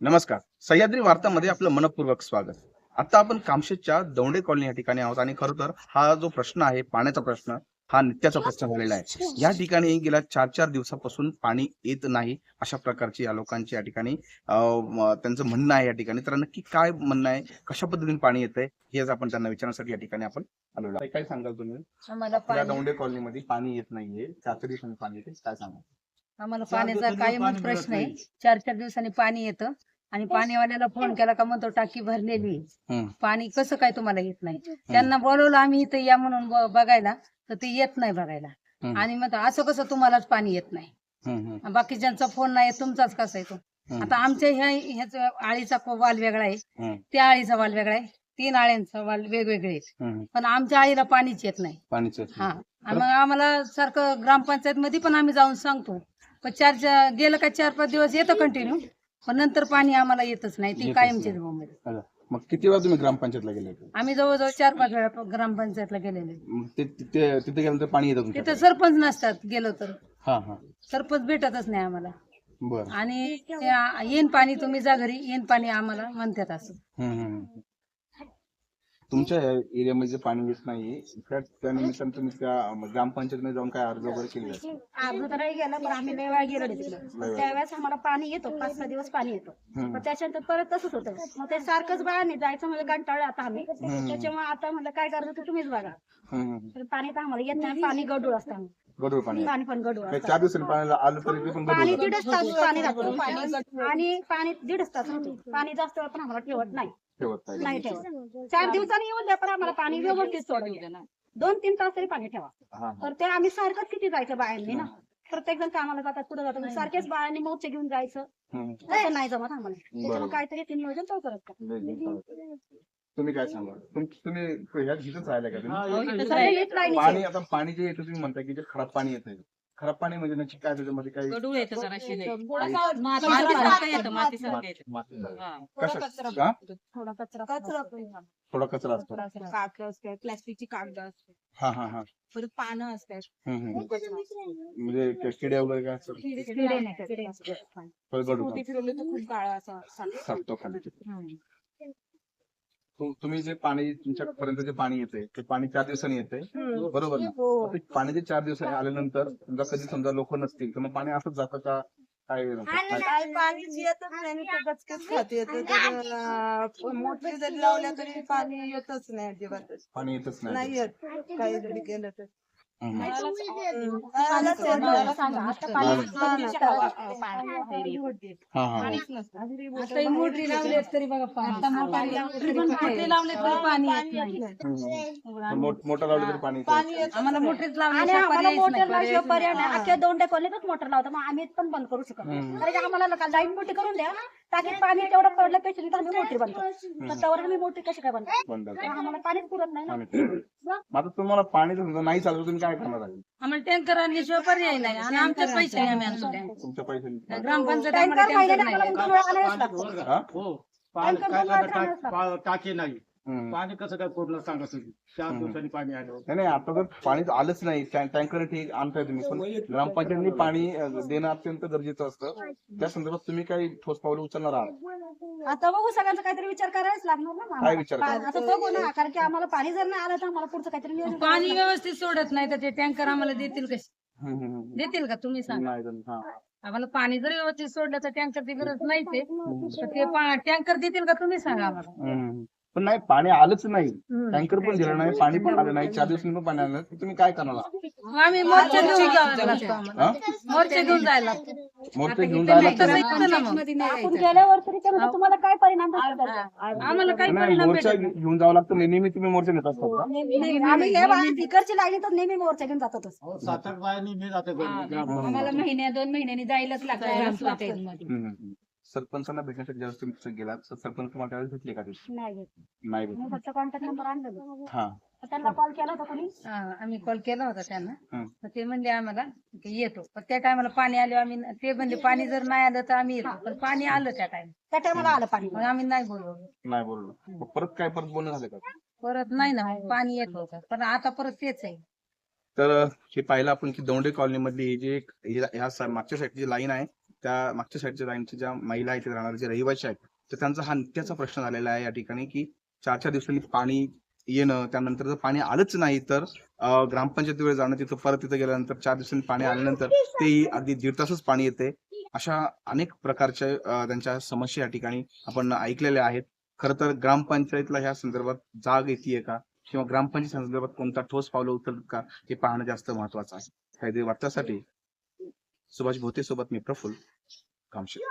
नमस्कार. सह्याद्री वार्तामध्ये आपलं मनपूर्वक स्वागत. आता आपण कामशेतच्या दौंडे कॉलनी या ठिकाणी आहोत आणि खरं तर हा जो प्रश्न आहे पाण्याचा प्रश्न हा नित्याचा प्रश्न झालेला आहे. या ठिकाणी गेल्या चार चार दिवसापासून पाणी येत नाही अशा प्रकारची या लोकांची या ठिकाणी त्यांचं म्हणणं आहे या ठिकाणी. तर नक्की काय म्हणणं आहे? कशा पद्धतीने पाणी येतंय? हेच आपण त्यांना विचारण्यासाठी या ठिकाणी आपण आलेलो आहे काय सांगाल तुम्ही? या दौंडे कॉलनीमध्ये पाणी येत नाहीये. चार दिवसांनी पाणी येते काय सांगा आम्हाला पाण्याचा कायमच प्रश्न आहे. नाही. चार चार दिवसांनी पाणी येतं. आणि पाणीवाल्याला फोन केला का म्हणतो टाकी भरलेली आहे. पाणी कसं काय तुम्हाला येत नाही? त्यांना बोलवलं आम्ही इथं या म्हणून बघायला. तर ते येत नाही बघायला. आणि मग असं कसं तुम्हालाच पाणी येत नाही? बाकीच्यांचा फोन नाही तुमचाच कसा येतो. आता आमच्या ह्या ह्याच आळीचा वाल वेगळा आहे. त्या आळीचा वाल वेगळा आहे. तीन आळ्यांचा वाल वेगवेगळे आहेत. पण आमच्या आळीला पाणीच येत नाही. हा. मग आम्हाला सारखं ग्रामपंचायत मध्ये पण आम्ही जाऊन सांगतो. पण चार चार- गेलं का चार पाच दिवस येतं कंटिन्यू पण नंतर पाणी आम्हाला येतच नाही ती येतच कायमची नाही. अच्छा. मग किती वेळा तुम्ही ग्रामपंचायतला गेले होते? आम्ही जवळजवळ चार पाच वेळा ग्रामपंचायतला गेलेले मग ते तिथे तिथे गेल्यानंतर पाणी येतं तिथं? सरपंच नसतात गेलो तर हा हा सरपंच भेटतच नाही आम्हाला बर आणि ते आ- येईन पाणी तुम्ही जा घरी येईन पाणी आम्हाला म्हणतात असं हम्म, हम्म. तुमच्या एरियामध्ये जे पाणी येत नाही त्या त्या निमित्तानं तुम्ही त्या ग्रामपंचायतीमध्ये जाऊन काय अर्ज वगैरे केले तर नाही गेलं पण आम्ही लय वेळा गेलो तिकडं. त्यावेळेस आम्हाला पाणी येतो पाच सहा दिवस पाणी येतो. हम्म. पण त्याच्यानंतर परत तसंच होतं. मग ते सारखंच बाळाने जायचं म्हणजे कंटाळलं आता आम्ही. त्याच्यामुळे आता म्हणलं काय करायचं ते तुम्हीच बघा. हम्म, हम्म. तर पाणी तर आम्हाला येत नाही पाणी गडूळ असतं गढूळ पाणी. आहे. पाणी पण गडूळ काही असतं. चार दिवसांनी पाणी आलं तरी ते पण पाणी गढूळ दीडच तास पाणी राहतं आणि पाणी दीडच तास राहतं पाणी जास्त वेळ पण आम्हाला ठेवत नाही. ठेवत नाही. ठेवत. चार दिवसांनी येऊन द्या पण आम्हाला पाणी व्यवस्थित सोडून द्या दोन तीन तास तरी पाणी ठेवा. हा, हा. तर ते आम्ही सारखंच किती जायचं बायांनी ना? प्रत्येक जण कामाला जातात पुढे जातात. सारखेच बायांनी मोर्चे घेऊन जायचं. हम्म. तसं नाही जमत आम्हाला. त्याच्यामुळे काहीतरी तीन नियोजन तो करत का. तुम्ही काय सांगा? तुम- तुम्ही इथंच राहिला का तुम्ही? लाईनीचे. पाणी आता पाणी जे येतं तुम्ही म्हणता की जे खराब पाणी येतं खराब पाणी म्हणजे नक्की काय त्याच्यामध्ये काही गडूळ येतं जरा शिले थोडासा मातीसारखं येतं मातीसारखं येतं माती झाली. हा. हा? थोडा कचरा. थोडा कचरा. असतो. कागद असते प्लास्टिकची कागद असते. हा हा हा. परत पानं असतात. हम्म, हम्म. म्हणजे किडे वगैरे काय असतात? किडे नाही, किडे असतात. फळ गडूळ मोठी फिरवली तर खूप काळा असा खाली तुम्ही जे पाणी तुमच्यापर्यंत जे पाणी येते ते पाणी चार दिवसांनी येते बरोबर ना? हो. ते पाणी जे चार दिवसांनी आल्यानंतर समजा कधी समजा लोक नसतील तर मग पाणी असंच जातं का? काय काय- पाणीच येतच नाही नुसतं गचकच खात येतं. तर अं, मोटरी जरी लावल्या तरी पाणी येतच नाही अजिबात पाणी येतच नाही नाही येत. काही जरी केलं तर. हा हा ही. मोटरी लावली तरी बघा पाणी. मोटरी लावले तरी पाणी मोठं लावलं तरी पाणी. आम्हाला मोटरीच लावली आम्हाला मोटर लावशिवाय पर्याय नाही. अख्ख्या दोन मोटर लावतो. मग आम्ही पण बंद करू शकत. कारण की आम्हाला लाईन मोठी करून द्या. टाकीत पाणी तेवढं पडलं पेशंट आम्ही मोठी बंद करू तर त्यावर आम्ही मोठी कशी काय. तेव्हा आम्हाला पाणीच पुरत नाही ना. आता तुम्हाला पाणी नाही चाललं तर तुम्ही काय करणार आहे आम्हाला टँकर आणल्याशिवाय पर्याय नाही. आणि आमच्या आम्ही आणतो टँकर. तुमच्या ग्रामपंचायत आम्हाला टँकर नाही. हा? हो काय टाक- नाही. पाणी कसं काय पूर्ण सांगा तुम्ही. चार. दिवसांनी पाणी आलं. नाही नाही आता जर पाणी आलंच नाही. टँ- टँकर ठीक आणताय तुम्ही पण ग्रामपंचायतनी पाणी अं, देणं अत्यंत गरजेचं असतं. त्या संदर्भात तुम्ही काही ठोस पावलं उचलणार आहात? आता बघू सगळ्यांचा काहीतरी विचार करायलाच लागणार ना आम्हाला. काय विचार पा- आता बघू ना कारण की आम्हाला पाणी जर नाही आलं तर आम्हाला पुढचं काहीतरी नियोजन पाणी व्यवस्थित सोडत नाही तर ते टँकर आम्हाला देतील कसे हम्म, हम्म, हम्म. देतील का? तुम्ही सांगा. नाही तर- हा. आम्हाला पाणी जर व्यवस्थित सोडलं तर टँकरची गरज नाही ते. तर ते टँकर देतील का? तुम्ही सांगा आम्हाला. हम्म. पण नाही पाणी आलंच नाही. टँकर पण दिलं नाही पाणी पण आलं नाही चार दिवसांनी पण पाणी आलं नाही तुम्ही काय करणार आम्ही मोर्चा घेऊन जायला लागतो आम्हाला हा? मोर्चा घेऊन जायला लागतो मोर्चे घेऊन जायला तसं लागतं. इथं ना मग. आपण गेल्यावर तरी त्यानं तुम्हाला काय परिणाम झाला त्याचा? आम्हाला काही नाही परिणाम मोर्चा भेटत नाही. घेऊन जावं लागतं नेहमी तुम्ही मोर्चा नेत असतात का नाही, आम्ही हे बा- इकडची लाईनी तर नेहमी मोर्चा घेऊन जातातच हो, सात आठ बायांनी मी जाते आम्हाला महिन्या दोन महिन्यांनी जायलाच लागतं ग्रामपंचायतीमध्ये. हम्म, हम्म. सरपंचांना भेटण्यासाठी ज्यावेळेस तुम्ही गेलात तर सरपंच तुम्हाला त्यावेळेस भेटले का? नाही. नाही मी भेटले फक्त कॉन्टॅक्ट नंबर आणलेलो हा. त्यांना कॉल केला होता कोणी? हा, आम्ही कॉल केला होता त्यांना. तर ते म्हणले आम्हाला की येतो. पण त्या टायमाला पाणी आले आम्ही ते म्हणले पाणी जर नाही आलं तर आम्ही येतो. पण पाणी आलं त्या टाइम त्या टायमाला आलं पाणी. मग आम्ही नाही बोलवलं नाही बोललो. मग परत काय परत बोलणं झालं का? परत नाही ना पाणी येत होतं. पण आता परत तेच आहे. तर हे पाहिलं आपण की दौंडे कॉलनी मधली ही जी एक- ह्या सा- मागच्या साईडची जी लाईन आहे त्या मागच्या साईडच्या लाईनच्या ज्या महिला आहेत राहणारे जे रहिवासी आहेत तर त्यांचा हा नित्याचा प्रश्न झालेला आहे या ठिकाणी की चार चार दिवसांनी पाणी येणं त्यानंतर जर पाणी आलंच नाही तर अं, ग्रामपंचायत वेळ जाणं तिथं परत तिथं गेल्यानंतर चार दिवसांनी पाणी आल्यानंतर तेही अगदी दीड तासच पाणी येते. अशा अनेक प्रकारच्या त्यांच्या समस्या या ठिकाणी आपण ऐकलेल्या आहेत. खरं तर ग्रामपंचायतला ह्या संदर्भात जाग येते का? किंवा ग्रामपंचायत संदर्भात कोणता ठोस पावलं उचलत का? हे पाहणं जास्त महत्वाचं आहे. कायदे वाटण्यासाठी सुभाष भोते सोबत मी प्रफुल कामशील